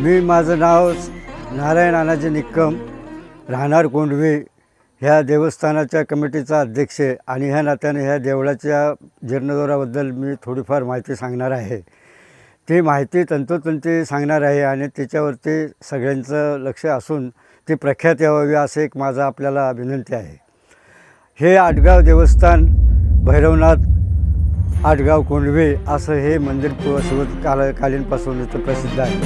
मी माझं नाव नारायण अनाजी निक्कम राहणार कोंडवे ह्या देवस्थानाच्या कमिटीचा अध्यक्ष आणि ह्या नात्याने ह्या देवळाच्या जीर्णोद्धाराबद्दल मी थोडीफार माहिती सांगणार आहे. ती माहिती तंतोतंती सांगणार आहे आणि त्याच्यावरती सगळ्यांचं लक्ष असून ती प्रख्यात यावावी असं एक माझा आपल्याला विनंती आहे. हे आटगाव देवस्थान भैरवनाथ आटगाव कोंडवे असं हे मंदिर पु- सुरू काल कालीनपासून इथं प्रसिद्ध आहे.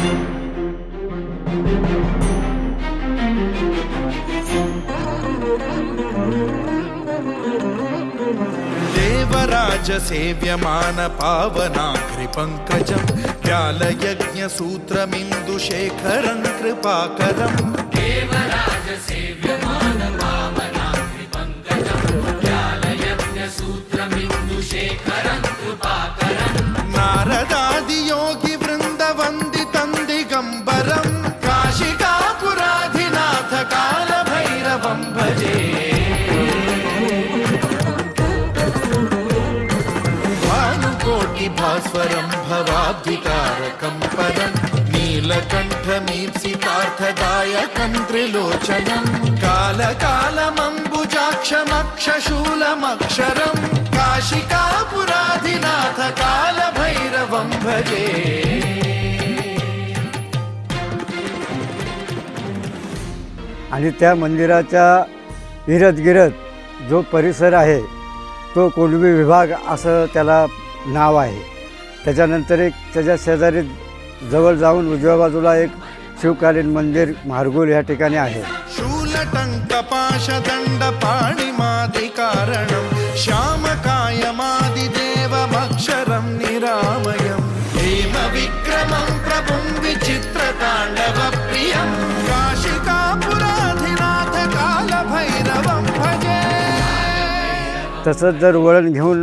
देवराज सेव्यमान पावनाघ्रिपङ्कजं व्यालयज्ञसूत्रमिन्दुशेखरं कृपाकरम् नारदादियोगि भानुकोटिभास्वरं भवाब्धिकारकं परं नीलकण्ठमीप्सितार्थदायकं त्रिलोचनं कालकालमम्बुजाक्षमक्षशूलमक्षरं काशिकापुराधिनाथ कालभैरवं भजे। आणि त्या मंदिराच्या इरतगिरत जो परिसर आहे तो कोंडवी विभाग असं त्याला नाव आहे. त्याच्यानंतर एक त्याच्या शेजारी जवळ जाऊन उजव्या बाजूला एक शिवकालीन मंदिर मार्गुल या ठिकाणी आहे. शूलटङ्कपाशदण्डपाणिमादिकारणं श्यामकायमादिदेवमक्षरं निरामयं. हेमविक्रमं प्रभुं विचित्रताण्डवप्रियं काशिकापुराधिनाथ कालभैरवं भजे. तसंच जर वळण घेऊन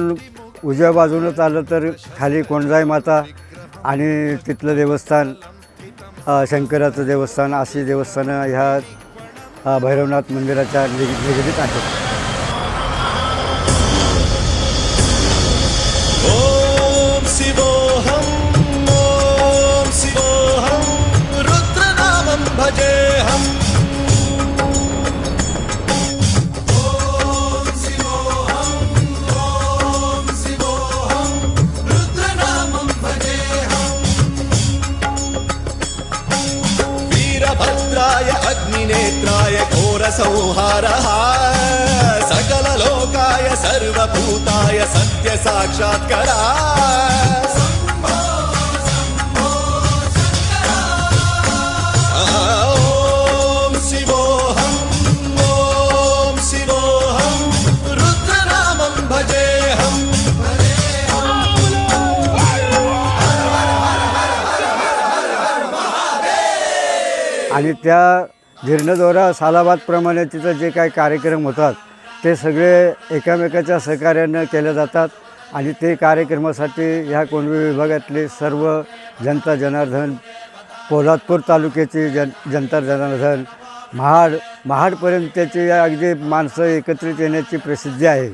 उजव्या बाजूनच आलं तर खाली कोणजाई माता आणि तिथलं देवस्थान शंकराचं देवस्थान अशी देवस्थानं ह्या भैरवनाथ मंदिराच्या निग निगडीत आहेत. नेत्राय घोर संहार सकल लोकाय सर्वभूताय सत्यसाक्षात्करा आणि त्या जीर्णदोरा सालाबादप्रमाणे तिथं जे काही कार्यक्रम होतात ते सगळे एकामेकाच्या सहकार्यानं केले जातात आणि ते कार्यक्रमासाठी ह्या कोंडवी विभागातले सर्व जनता जनार्दन पोलादपूर तालुक्याची जन जनता जनार्दन महाड महाडपर्यंतची अगदी माणसं एकत्रित येण्याची प्रसिद्धी आहे.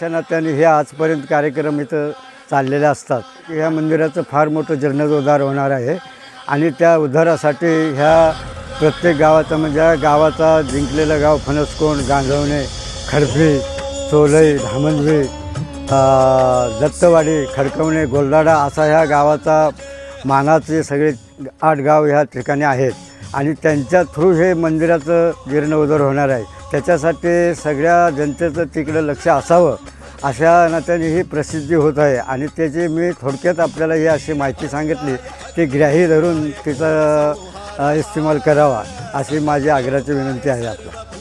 अशा नात्याने हे आजपर्यंत कार्यक्रम इथं चाललेले असतात. ह्या मंदिराचं फार मोठं जीर्णोद्धार होणार आहे. आणि त्या उद्धारासाठी ह्या प्रत्येक गावाचा म्हणजे गावाचा जिंकलेलं गाव फणसकोंड गांजवणे खडपी चोलई धामणवी दत्तवाडी खडकवणे गोलदाडा असा ह्या गावाचा मानाचे सगळे आठ गाव ह्या ठिकाणी आहेत. आणि त्यांच्या थ्रू हे मंदिराचं जीर्णोद्धार होणार आहे. त्याच्यासाठी सगळ्या जनतेचं तिकडं लक्ष असावं अशा नात्याने ही प्रसिद्धी होत आहे. आणि त्याची मी थोडक्यात आपल्याला ही अशी माहिती सांगितली ती ग्राही धरून तिचा इस्तेमाल करावा अशी माझी आग्रहाची विनंती आहे आपल्याला.